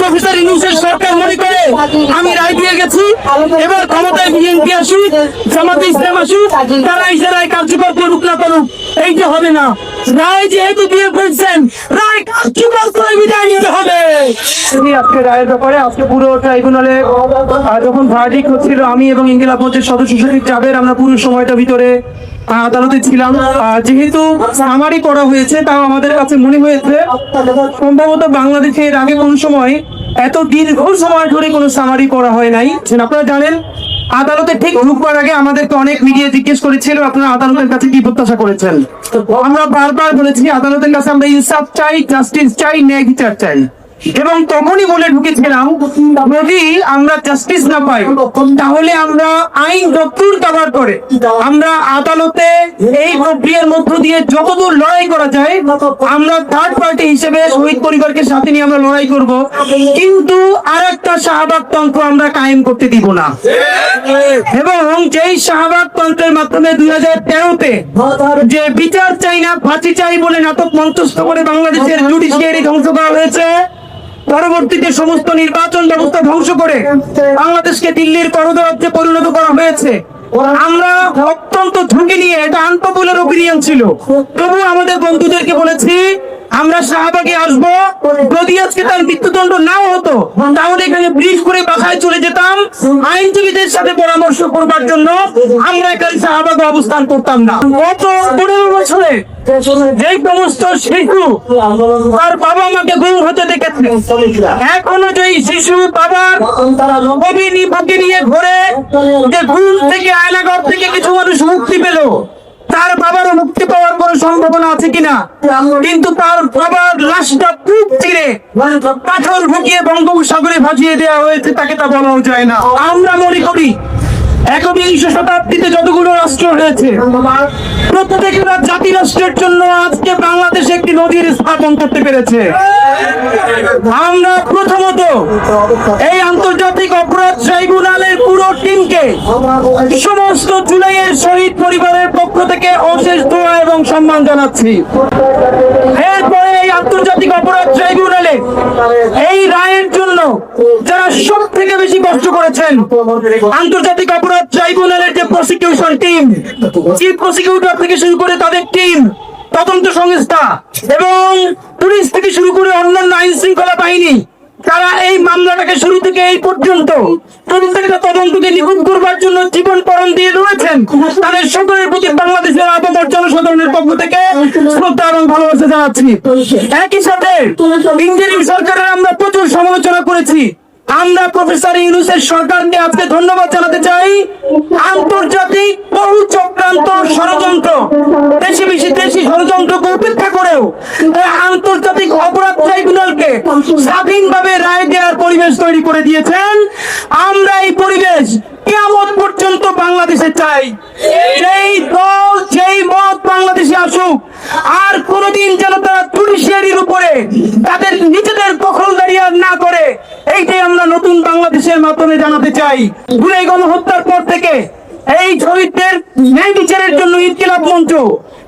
Professor ইউনুসের সরকার মনে করে, আমি রায় দিয়ে গেছি, এবার ক্ষমতায় বিএনপি আসুক, জামাতে ইসলাম আসুক, তারা এই কার্যকর করুক না করুক এই যে হবে না। রায় যেহেতু আমি এবং সদস্য আমরা পুরো সময়টা ভিতরে আদালতে ছিলাম। যেহেতু সামারি করা হয়েছে, তাও আমাদের কাছে মনে হয়েছে, সম্ভবত বাংলাদেশে এর আগে কোন সময় এত দীর্ঘ সময় ধরে কোনো সামারি করা হয় নাই। আপনারা জানেন আদালতে ঠিক ঢুকবার আগে আমাদেরকে অনেক মিডিয়া জিজ্ঞেস করেছিল আপনারা আদালতের কাছে কি প্রত্যাশা করেছেন? আমরা বারবার বলেছি আদালতের কাছে আমরা ইনসাফ চাই জাস্টিস চাই ন্যায় বিচার চাই। এবং তখনই বলে ঢুকেছিলাম, যদি আমরা জাস্টিস না পাই, তাহলে আমরা আইন যতদূর কভার করে। আমরা আদালতে এই প্রক্রিয়ার মধ্য দিয়ে যতদূর লড়াই করা যায়, আমরা থার্ড পার্টি হিসেবে শহীদ পরিবারকে সাথে নিয়ে আমরা লড়াই করব। কিন্তু আর একটা শাহবাগ তন্ত্র আমরা কায়েম করতে দিব না। এবং যেই শাহবাগ তন্ত্রের মাধ্যমে দুই হাজার তেরোতে যে বিচার চাই না, ফাঁসি চাই বলে নাটক মঞ্চস্থ করে বাংলাদেশের জুডিশিয়ারি ধ্বংস করা হয়েছে পরবর্তীতে সমস্ত নির্বাচন ব্যবস্থা ধ্বংস করে বাংলাদেশকে দিল্লির করদরাজ্যে পরিণত করা হয়েছে। আমরা অত্যন্ত ঝুঁকি নিয়ে এটা আনপপুলার ওপিনিয়ন ছিল। তবু আমাদের বন্ধুদেরকে বলেছি, আমরা শাহবাগে আসব। যদি আজকে তার মৃত্যুদণ্ড নাও হতো, তাহলে এখানে ব্রিজ করে বাসায় চলে যেতাম। আইনজীবীদের সাথে পরামর্শ করবার জন্য আমরা এখানে শাহবাগে অবস্থান করতাম না। গত পনেরো বছরে যে সমস্ত শিশু তার বাবা মাকে গুম হতে দেখেছে। এখনও যে শিশু বাবার অভিনী বুকে নিয়ে ঘুরে, যে ঘুম থেকে আয়নাগর থেকে কিছু মানুষ মুক্তি পেল তার বাবারও মুক্তি পাওয়ার কোনো সম্ভাবনা আছে কিনা? কিন্তু তার বাবার লাশটা পুক চিরে পাথর ঢুকিয়ে বঙ্গোপসাগরে ভাসিয়ে দেওয়া হয়েছে, তাকে তা বলাও যায় না। আমরা মনে করি একবিংশ শতাব্দীতে যতগুলো রাষ্ট্র হয়েছে প্রত্যেকটা জাতি রাষ্ট্রের জন্য আজকে বাংলাদেশ একটি নদীর স্থাপন করতে পেরেছে। আমরা প্রথমত এই আন্তর্জাতিক টিমকে সমস্ত জুলাইয়ের শহীদ পরিবারের পক্ষ থেকে অশেষ দোয়া এবং সম্মান জানাচ্ছি। এরপরে এই আন্তর্জাতিক অপরাধ ট্রাইব্যুনালে এই রায়ের জন্য যারা সব থেকে বেশি কষ্ট করেছেন, আন্তর্জাতিক অপরাধ ট্রাইব্যুনালের যে প্রসিকিউশন টিম চিফ প্রসিকিউটর থেকে শুরু করে তাদের টিম তদন্ত সংস্থা এবং পুলিশ থেকে শুরু করে অন্যান্য আইন শৃঙ্খলা বাহিনী তারা এই মামলাটাকে শুরু থেকে এই পর্যন্ত তদন্তকে নিখুঁত করবার জন্য জীবন পরণ দিয়ে রয়েছেন। তাদের সকলের প্রতি বাংলাদেশের আপাতত জনসাধারণের পক্ষ থেকে শ্রদ্ধা এবং ভালোবাসা জানাচ্ছি। একই সাথে ইঞ্জিনিয়ারিং সরকারের আমরা প্রচুর সমালোচনা করেছি। আমরা প্রফেসর ইউনুসের সরকারকে আজকে ধন্যবাদ জানাতে চাই। আন্তর্জাতিক বহু চক্রান্ত ষড়যন্ত্র দেশি বেশি দেশি ষড়যন্ত্রকে উপেক্ষা করেও আন্তর্জাতিক অপরাধ ট্রাইব্যুনালকে স্বাধীনভাবে রায় দেওয়ার পরিবেশ তৈরি করে দিয়েছেন। আমরা এই পরিবেশ কেমন পর্যন্ত বাংলাদেশে চাই। যেই দল, যেই মত বাংলাদেশে আসুক, আর কোনোদিন যেন তারা জুডিশিয়ারির উপরে তাদের নিজেদের দখলদারি আর না করে এইটাই আমরা নতুন বাংলাদেশের মাধ্যমে জানাতে চাই গুলাই গণহত্যার পর থেকে এই শহীদদের ন্যায় বিচারের জন্য ইনকিলাব মঞ্চ।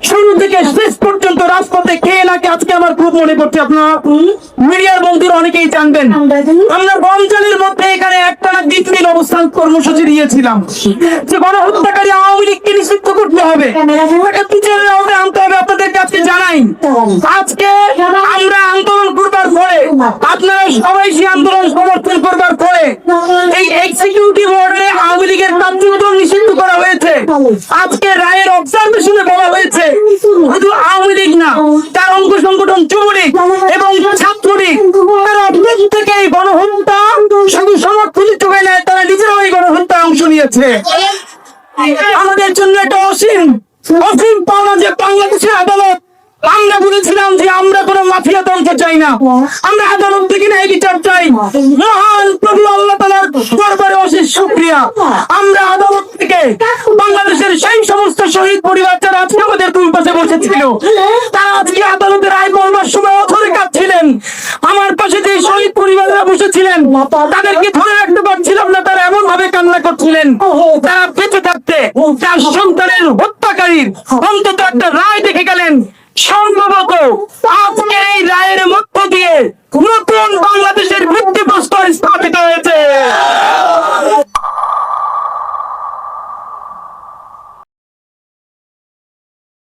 শুরু থেকে শেষ পর্যন্ত রাজপথে কে নাকি আজকে আমার খুব মনে পড়ছে আপনারা? মিডিয়ার বন্ধুরা অনেকেই জানবেন। আমরা রমজানের মধ্যে এখানে একটা না দিন অবস্থান কর্মসূচি দিয়েছিলাম। যে গণহত্যাকারী আওয়ামী লীগকে নিষিদ্ধ করতে হবে। তাকে বিচারের আওতায় আনতে হবে আপনাদেরকে আজকে জানাই। আজকে আমরা আন্দোলন করবার পরে আপনারা সবাই সেই আন্দোলন সমর্থন করবার পরে এই এক্সিকিউটিভ অর্ডারে আওয়ামী লীগের কার্যক্রম নিষিদ্ধ করা হয়েছে। আজকে রায়ের অবজারভেশনে বলা হয়েছে শুধু আওয়ামী লীগ না তার অঙ্গ সংগঠন যুবলীগ এবং ছাত্রলীগ তারা প্রত্যেকে গণহত্যা শুধু সমর্থন যোগায় নেয় তারা নিজেরাও এই গণহত্যায় অংশ নিয়েছে। আমাদের জন্য একটা অসীম অসীম পাওনা যে বাংলাদেশের আদালত আমরা বলেছিলাম যে আমরা কোনো মাফিয়া তন্ত্র চাই না। আমরা আদালত থেকে ন্যায় বিচার চাই। মহান প্রভু আল্লাহ তালার দরবারে অশেষ শুক্রিয়া। আমরা আদালত থেকে বসেছিল তারা আজকে আদালতের সময় অথরে কাঁদছিলেন আমার পাশে যে শহীদ বসেছিলেন, তাদেরকে ধরে রাখতে পারছিলাম না, তারা এমন ভাবে কান্না করছিলেন। তারা বেঁচে থাকতে অন্তত একটা রায় দেখে গেলেন। সম্ভবত আজকের এই রায়ের মধ্য দিয়ে নতুন বাংলাদেশের স্থাপন